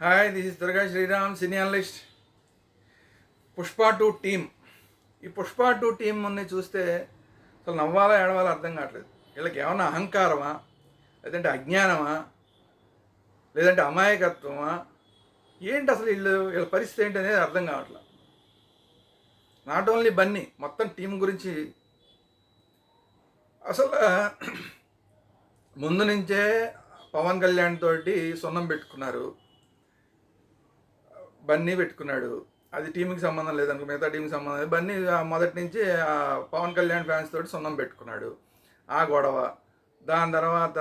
Hi this is Durga Shriram cine analyst Pushpa two team ఈ Pushpa two టీమ్ని చూస్తే అసలు నవ్వాలా ఏడవాలో అర్థం కావట్లేదు. వీళ్ళకి ఏమన్నా అహంకారమా? లేదంటే అజ్ఞానమా? లేదంటే అమాయకత్వమా? ఏంటి అసలు వీళ్ళు? వీళ్ళ పరిస్థితి ఏంటి అనేది అర్థం కావట్లేదు నాట్ ఓన్లీ బన్నీ మొత్తం టీం గురించి అసలు ముందు నుంచే పవన్ కళ్యాణ్ తోటి సున్నం పెట్టుకున్నారు. బన్నీ పెట్టుకున్నాడు. అది టీంకి సంబంధం లేదనుకో మిగతా టీంకి సంబంధం లేదు. బన్నీ మొదటి నుంచి ఆ పవన్ కళ్యాణ్ ఫ్యాన్స్ తోటి సున్నం పెట్టుకున్నాడు. ఆ గొడవ. దాని తర్వాత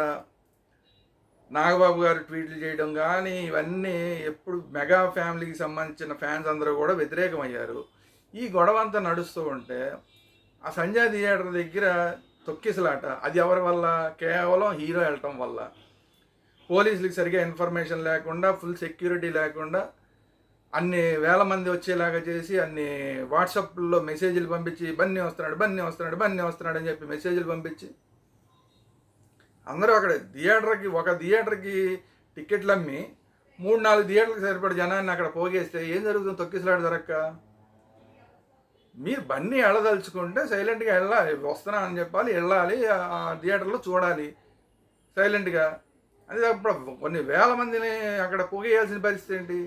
నాగబాబు గారు ట్వీట్లు చేయడం కానీ ఇవన్నీ ఎప్పుడు మెగా ఫ్యామిలీకి సంబంధించిన ఫ్యాన్స్ అందరూ కూడా వ్యతిరేకమయ్యారు. ఈ గొడవ అంతా నడుస్తూ ఉంటే ఆ సంజయ్ థియేటర్ దగ్గర తొక్కిసలాట. అది ఎవరి వల్ల? కేవలం హీరో వెళ్ళటం వల్ల. పోలీసులకు సరిగా ఇన్ఫర్మేషన్ లేకుండా ఫుల్ సెక్యూరిటీ లేకుండా అన్ని వేల మంది వచ్చేలాగా చేసి అన్ని వాట్సాప్లో మెసేజ్లు పంపించి బన్నీ వస్తున్నాడు బన్నీ వస్తున్నాడు బన్నీ వస్తున్నాడు అని చెప్పి మెసేజ్లు పంపించి. అందరూ అక్కడ థియేటర్కి ఒక థియేటర్కి టికెట్లు అమ్మి మూడు నాలుగు థియేటర్లకు సరిపడే జనాన్ని అక్కడ పోగేస్తే ఏం జరుగుతుంది? తొక్కిసలాడు జరక్క. మీరు బన్నీ వెళ్ళదలుచుకుంటే సైలెంట్గా వెళ్ళాలి వస్తున్నా అని చెప్పాలి వెళ్ళాలి ఆ థియేటర్లో చూడాలి సైలెంట్గా. అదే అప్పుడు కొన్ని వేల మందిని అక్కడ పొగేయాల్సిన పరిస్థితి ఏంటి?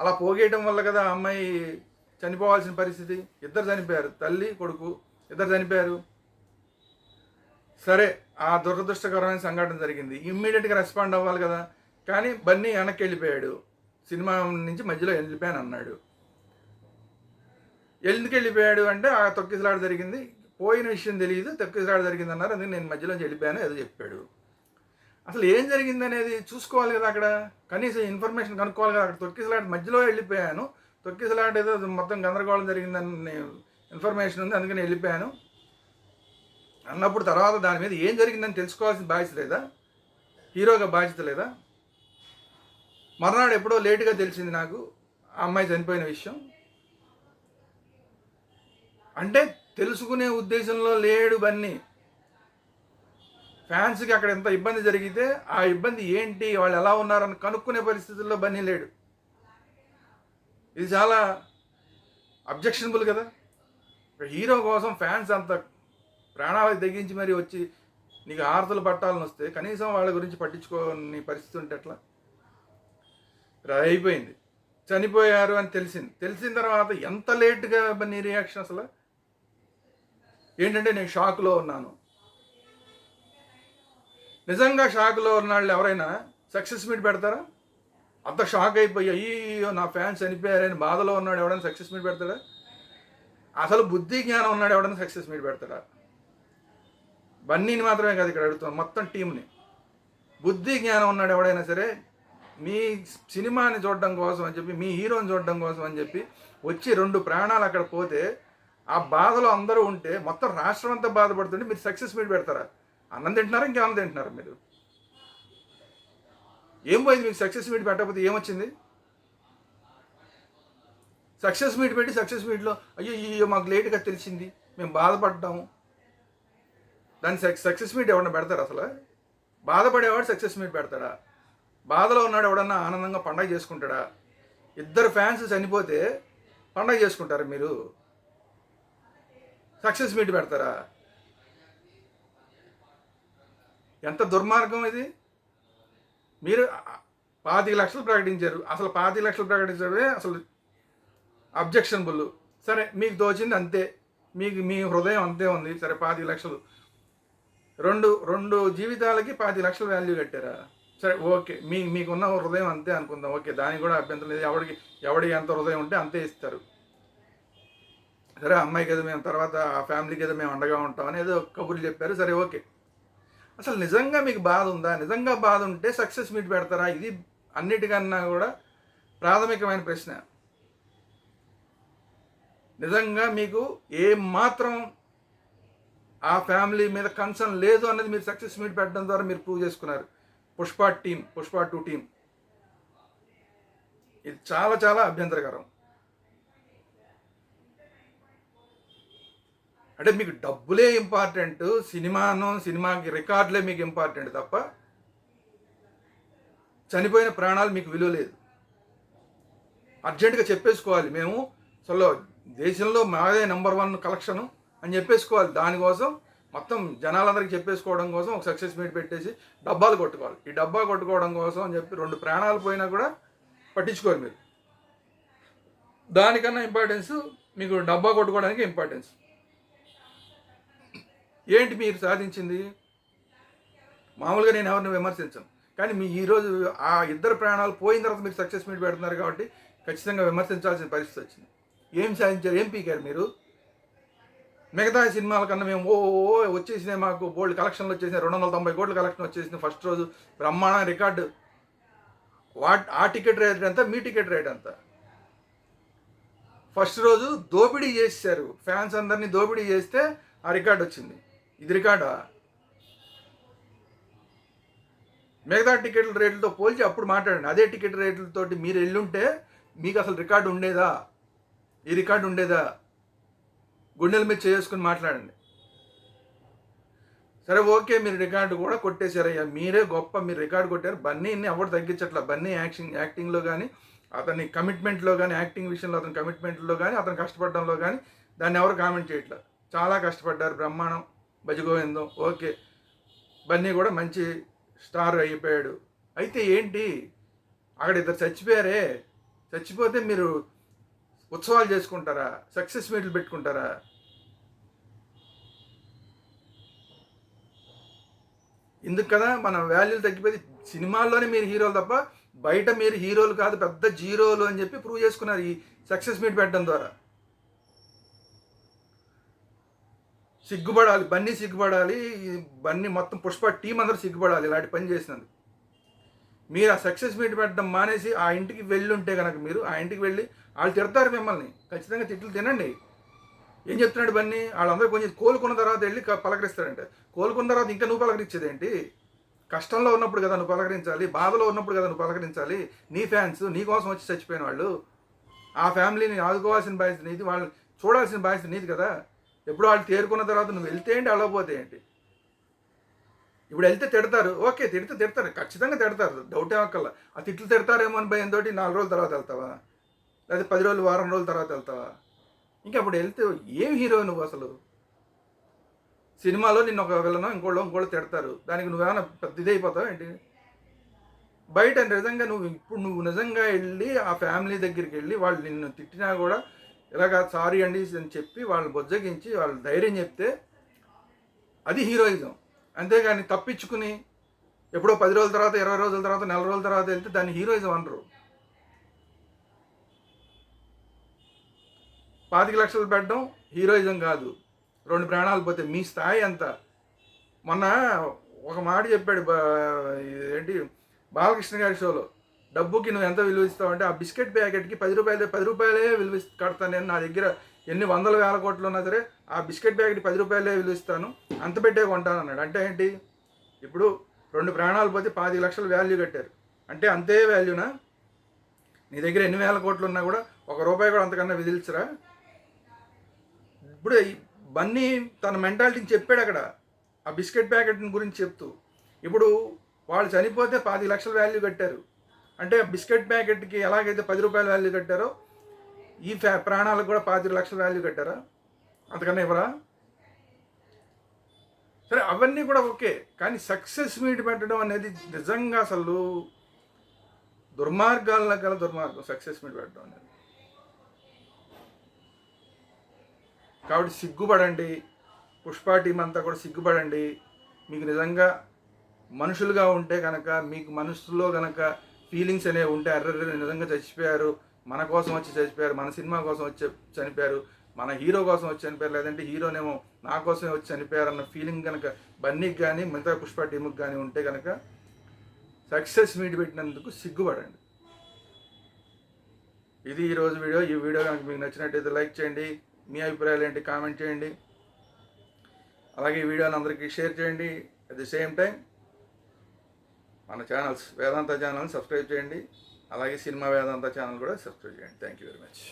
అలా పోగేయటం వల్ల కదా అమ్మాయి చనిపోవాల్సిన పరిస్థితి. ఇద్దరు చనిపోయారు. తల్లి కొడుకు ఇద్దరు చనిపోయారు. సరే ఆ దురదృష్టకరమైన సంఘటన జరిగింది. ఇమ్మీడియట్గా రెస్పాండ్ అవ్వాలి కదా. కానీ బన్నీ వెనక్కి వెళ్ళిపోయాడు. సినిమా నుంచి మధ్యలో వెళ్ళిపోయాను అన్నాడు. ఎందుకు వెళ్ళిపోయాడు అంటే ఆ తొక్కిసలాడ జరిగింది. పోయిన విషయం తెలియదు. తొక్కిసలాడ జరిగింది అన్నారు అందుకే నేను మధ్యలో వెళ్ళిపోయాను. ఏదో చెప్పాడు. అసలు ఏం జరిగింది అనేది చూసుకోవాలి కదా అక్కడ. కనీసం ఇన్ఫర్మేషన్ కనుక్కోవాలి కదా. అక్కడ తొక్కిసలాట మధ్యలో వెళ్ళిపోయాను. తొక్కిసలాట ఏదో మొత్తం గందరగోళం జరిగిందని ఇన్ఫర్మేషన్ ఉంది. అందుకని వెళ్ళిపోయాను. అన్నప్పుడు తర్వాత దాని మీద ఏం జరిగిందని తెలుసుకోవాల్సిన బాధ్యత లేదా? హీరోగా బాధ్యత లేదా? మర్నాడు ఎప్పుడో లేటుగా తెలిసింది నాకు ఆ అమ్మాయి చనిపోయిన విషయం. అంటే తెలుసుకునే ఉద్దేశంలో లేడు బన్నీ. ఫ్యాన్స్కి అక్కడ ఎంత ఇబ్బంది జరిగితే ఆ ఇబ్బంది ఏంటి వాళ్ళు ఎలా ఉన్నారని కనుక్కునే పరిస్థితుల్లో బన్నీ లేడు. ఇది చాలా అబ్జెక్షనబుల్ కదా. హీరో కోసం ఫ్యాన్స్ అంత ప్రాణాలకు తెగించి మరి వచ్చి నీకు ఆరతలు పట్టాలని వస్తే కనీసం వాళ్ళ గురించి పట్టించుకోని పరిస్థితి ఉంటే ఎట్లా? రా- అయిపోయింది. చనిపోయారు అని తెలిసింది. తెలిసిన తర్వాత ఎంత లేట్గా నీ రియాక్షన్ అసలు? ఏంటంటే నేను షాక్లో ఉన్నాను. నిజంగా షాక్లో ఉన్న వాళ్ళు ఎవరైనా సక్సెస్ మీట్ పెడతారా? అంత షాక్ అయిపోయి అయ్యో నా ఫ్యాన్స్ చనిపోయారని బాధలో ఉన్నాడు ఎవడైనా సక్సెస్ మీట్ పెడతాడా? అసలు బుద్ధి జ్ఞానం ఉన్నాడు ఎవడైనా సక్సెస్ మీట్ పెడతాడా? బన్నీని మాత్రమే కాదు ఇక్కడ అడుగుతాం మొత్తం టీంని బుద్ధి జ్ఞానం ఉన్నాడు ఎవడైనా సరే మీ సినిమాని చూడడం కోసం అని చెప్పి మీ హీరోని చూడడం కోసం అని చెప్పి వచ్చి రెండు ప్రాణాలు అక్కడ పోతే ఆ బాధలో అందరూ ఉంటే మొత్తం రాష్ట్రం అంతా బాధపడుతుంటే మీరు సక్సెస్ మీట్ పెడతారా? అన్నం తింటున్నారా? ఇంకేమన్నా తింటున్నారా మీరు? ఏం పోయింది మీకు? సక్సెస్ మీట్ పెట్టకపోతే ఏమొచ్చింది? సక్సెస్ మీట్ పెట్టి సక్సెస్ మీట్లో అయ్యో అయ్యో మాకు లేట్గా తెలిసింది. మేము బాధపడ్డాము దాన్ని సక్సెస్ మీట్ ఎవడన్నా పెడతారు అసలు? బాధపడేవాడు సక్సెస్ మీట్ పెడతాడా? బాధలో ఉన్నాడు ఎవడన్నా ఆనందంగా పండగ చేసుకుంటాడా? ఇద్దరు ఫ్యాన్స్ చనిపోతే పండగ చేసుకుంటారా మీరు? సక్సెస్ మీట్ పెడతారా? ఎంత దుర్మార్గం ఇది? మీరు పాతిక లక్షలు ప్రకటించారు. అసలు పాతిక లక్షలు ప్రకటించడమే అసలు అబ్జెక్షనబుల్ సరే మీకు తోచింది అంతే. మీకు మీ హృదయం అంతే ఉంది. సరే పాతిక లక్షలు. రెండు రెండు జీవితాలకి పాతి లక్షలు వాల్యూ కట్టారా? సరే ఓకే. మీ మీకున్న హృదయం అంతే అనుకుందాం. ఓకే దానికి కూడా అభ్యంతరం లేదు. ఎవడికి ఎవడికి ఎంత హృదయం ఉంటే అంతే ఇస్తారు. సరే అమ్మాయికి కదా మేము తర్వాత ఆ ఫ్యామిలీకి కదా మేము అండగా ఉంటాం అనేది కబుర్లు చెప్పారు. సరే ఓకే. అసలు నిజంగా మీకు బాధ ఉందా? నిజంగా బాధ ఉంటే సక్సెస్ మీట్ పెడతారా? ఇది అన్నిటికన్నా కూడా ప్రాథమికమైన ప్రశ్న. నిజంగా మీకు ఏం మాత్రం ఆ ఫ్యామిలీ మీద కన్సర్న్ లేదు అన్నది మీరు సక్సెస్ మీట్ పెట్టడం ద్వారా మీరు ప్రూవ్ చేసుకున్నారు. Pushpa team Pushpa two team ఇది చాలా చాలా అభ్యంతరకరం. అంటే మీకు డబ్బులే ఇంపార్టెంట్ సినిమాను సినిమాకి రికార్డులే మీకు ఇంపార్టెంట్ తప్ప చనిపోయిన ప్రాణాలు మీకు విలువ లేదు. అర్జెంటుగా చెప్పేసుకోవాలి మేము. అసలు దేశంలో మాదే నెంబర్ వన్ కలెక్షన్ అని చెప్పేసుకోవాలి. దానికోసం మొత్తం జనాలందరికీ చెప్పేసుకోవడం కోసం ఒక సక్సెస్ మీట్ పెట్టేసి డబ్బాలు కొట్టుకోవాలి. ఈ డబ్బా కొట్టుకోవడం కోసం అని చెప్పి రెండు ప్రాణాలు పోయినా కూడా పట్టించుకోరు మీరు. దానికన్నా ఇంపార్టెన్స్ మీకు డబ్బా కొట్టుకోవడానికి ఇంపార్టెన్స్ ఏంటి మీరు సాధించింది? మామూలుగా నేను ఎవరిని విమర్శించను. కానీ మీ ఈరోజు ఆ ఇద్దరు ప్రాణాలు పోయిన తర్వాత మీరు సక్సెస్ మీట్ పెడుతున్నారు కాబట్టి ఖచ్చితంగా విమర్శించాల్సిన పరిస్థితి వచ్చింది. ఏం సాధించారు? ఏం పీకారు మీరు? మిగతా సినిమాల కన్నా మేము ఓ ఓ వచ్చేసినాయి మాకు బోల్డ్ కలెక్షన్లు వచ్చేసినాయి. రెండు వందల తొంభై కోట్ల కలెక్షన్ వచ్చేసింది ఫస్ట్ రోజు. బ్రహ్మాండ record. What a ticket rate ఎంత? మీ టికెట్ రేట్ ఎంత? ఫస్ట్ రోజు దోపిడీ చేశారు. ఫ్యాన్స్ అందరినీ దోపిడీ చేస్తే ఆ రికార్డు వచ్చింది. ఇది రికార్డా? మిగతా టికెట్ల రేట్లతో పోల్చి అప్పుడు మాట్లాడండి. అదే టికెట్ రేట్లతోటి మీరు ఎల్లుంటే మీకు అసలు రికార్డు ఉండేదా? ఈ రికార్డు ఉండేదా? గుండెల మీద చేసుకుని మాట్లాడండి. సరే ఓకే మీరు రికార్డు కూడా కొట్టేశారయ్యా. మీరే గొప్ప మీరు రికార్డు కొట్టారు. బన్నీని ఎవరు తగ్గించట్లా? బన్నీ యాక్షన్ యాక్టింగ్లో కానీ అతని కమిట్మెంట్లో కానీ యాక్టింగ్ విషయంలో అతని కమిట్మెంట్లో కానీ అతను కష్టపడడంలో కానీ దాన్ని ఎవరు కామెంట్ చేయట్లేదు చాలా కష్టపడ్డారు. బ్రహ్మాండం. భజగోవిందం ఓకే. బన్నీ కూడా మంచి స్టార్ అయిపోయాడు. అయితే ఏంటి? అక్కడ ఇద్దరు చచ్చిపోయారే? చచ్చిపోతే మీరు ఉత్సవాలు చేసుకుంటారా? సక్సెస్ మీట్లు పెట్టుకుంటారా? ఎందుకు కదా మన వాల్యూలు తగ్గిపోయి సినిమాల్లోనే మీరు హీరోలు తప్ప బయట మీరు హీరోలు కాదు పెద్ద జీరోలు అని చెప్పి ప్రూవ్ చేసుకున్నారు ఈ సక్సెస్ మీట్ పెట్టడం ద్వారా. సిగ్గుపడాలి బన్నీ సిగ్గుపడాలి బన్నీ మొత్తం పుష్ప టీం అందరూ సిగ్గుపడాలి ఇలాంటి పని చేసినందుకు. మీరు ఆ సక్సెస్ మీట్ పెట్టడం మానేసి ఆ ఇంటికి వెళ్ళి ఉంటే కనుక మీరు ఆ ఇంటికి వెళ్ళి వాళ్ళు తిడతారు మిమ్మల్ని. ఖచ్చితంగా తిట్లు తినండి. ఏం చెప్తున్నాడు బన్నీ? వాళ్ళందరూ కొంచెం కోలుకున్న తర్వాత వెళ్ళి పలకరిస్తారంట. కోలుకున్న తర్వాత ఇంకా నువ్వు పలకరించేదేంటి? కష్టంలో ఉన్నప్పుడు కదా నువ్వు పలకరించాలి బాధలో ఉన్నప్పుడు కదా నువ్వు పలకరించాలి. నీ ఫ్యాన్స్ నీ కోసం వచ్చి చచ్చిపోయిన వాళ్ళు. ఆ ఫ్యామిలీని ఆదుకోవాల్సిన బాధ్యత నీది వాళ్ళు చూడాల్సిన బాధ్యత నీది కదా. ఎప్పుడు వాళ్ళు తేరుకున్న తర్వాత నువ్వు వెళ్తే ఏంటి అలవపోతే ఏంటి? ఇప్పుడు వెళ్తే తిడతారు ఓకే తిడితే తిడతారు ఖచ్చితంగా తిడతారు డౌట్ ఏమక్కల్లా ఆ తిట్లు తిడతారేమో అని భయంతో నాలుగు రోజుల తర్వాత వెళ్తావా? లేదా పది రోజులు వారం రోజుల తర్వాత వెళ్తావా? ఇంకా అప్పుడు వెళ్తే ఏం హీరో నువ్వు అసలు? సినిమాలో నిన్ను ఒక వెళ్ళను ఇంకోళ్ళు ఇంకోళ్ళు తిడతారు. దానికి నువ్వేమైనా పెద్ద ఇదైపోతావు ఏంటి? బయట నిజంగా నువ్వు ఇప్పుడు నువ్వు నిజంగా వెళ్ళి ఆ ఫ్యామిలీ దగ్గరికి వెళ్ళి వాళ్ళు నిన్ను తిట్టినా కూడా ఇలాగ సారీ అండి అని చెప్పి వాళ్ళని బొజ్జగించి వాళ్ళు ధైర్యం చెప్తే అది హీరోయిజం. అంతేగాని తప్పించుకుని ఎప్పుడో పది రోజుల తర్వాత ఇరవై రోజుల తర్వాత నెల రోజుల తర్వాత వెళ్తే దాన్ని హీరోయిజం అనరు. పాతిక లక్షలు పెట్టడం హీరోయిజం కాదు. రెండు ప్రాణాలు పోతే మీ స్థాయి ఎంత? మొన్న ఒక మాట చెప్పాడు ఏంటి? బాలకృష్ణ గారి షోలో. డబ్బుకి నువ్వు ఎంత విలువ ఇస్తావు అంటే ఆ బిస్కెట్ ప్యాకెట్కి పది రూపాయలు పది రూపాయలే విలువ కడతాను నేను నా దగ్గర ఎన్ని వందల వేల కోట్లు ఉన్నా సరే ఆ బిస్కెట్ ప్యాకెట్ పది రూపాయలే విలువిస్తాను అంత పెట్టే కొంటాను అన్నాడు. అంటే ఏంటి? ఇప్పుడు రెండు ప్రాణాలు పోతే పాతి లక్షలు వాల్యూ కట్టారు. అంటే అంతే వాల్యూనా నీ? దగ్గర ఎన్ని వేల కోట్లు ఉన్నా కూడా ఒక రూపాయి కూడా అంతకన్నా విధిల్చరా? ఇప్పుడు బన్నీ తన మెంటాలిటీని చెప్పాడు అక్కడ. ఆ బిస్కెట్ ప్యాకెట్ గురించి చెప్తూ. ఇప్పుడు వాళ్ళు చనిపోతే పాతిక లక్షల వాల్యూ కట్టారు. అంటే బిస్కెట్ ప్యాకెట్కి ఎలాగైతే పది రూపాయల వాల్యూ కట్టారో ఈ ఫ్యా ప్రాణాలకు కూడా పాతి లక్షల వాల్యూ కట్టారా? అంతకన్నా ఇవ్వరా? సరే అవన్నీ కూడా ఓకే కానీ సక్సెస్ మీట్ పెట్టడం అనేది నిజంగా అసలు దుర్మార్గాల గల దుర్మార్గం సక్సెస్ మీట్ పెట్టడం అనేది. కాబట్టి సిగ్గుపడండి పుష్ప టీం అంతా కూడా సిగ్గుపడండి. మీకు నిజంగా మనుషులుగా ఉంటే కనుక మీకు మనసులో కనుక ఫీలింగ్స్ అనేవి ఉంటే అర్రర్ర నిజంగా చచ్చిపోయారు మన కోసం వచ్చి చచ్చిపోయారు మన సినిమా కోసం వచ్చి చనిపోయారు మన హీరో కోసం వచ్చి చనిపోయారు లేదంటే హీరోనేమో నా కోసమే వచ్చి చనిపోయారు అన్న ఫీలింగ్ కనుక బన్నీకి కానీ మిగతా పుష్ప టీముకి కానీ ఉంటే కనుక సక్సెస్ మీట్ పెట్టినందుకు సిగ్గుపడండి. ఇది ఈరోజు వీడియో. ఈ వీడియో కనుక మీకు నచ్చినట్టయితే లైక్ చేయండి మీ అభిప్రాయాలు ఏంటి కామెంట్ చేయండి. అలాగే ఈ వీడియోని అందరికీ షేర్ చేయండి. అట్ ది సేమ్ టైం మన ఛానల్స్ వేదాంత ఛానల్ని సబ్స్క్రైబ్ చేయండి. అలాగే సినిమా వేదాంత ఛానల్ కూడా సబ్స్క్రైబ్ చేయండి. Thank you very much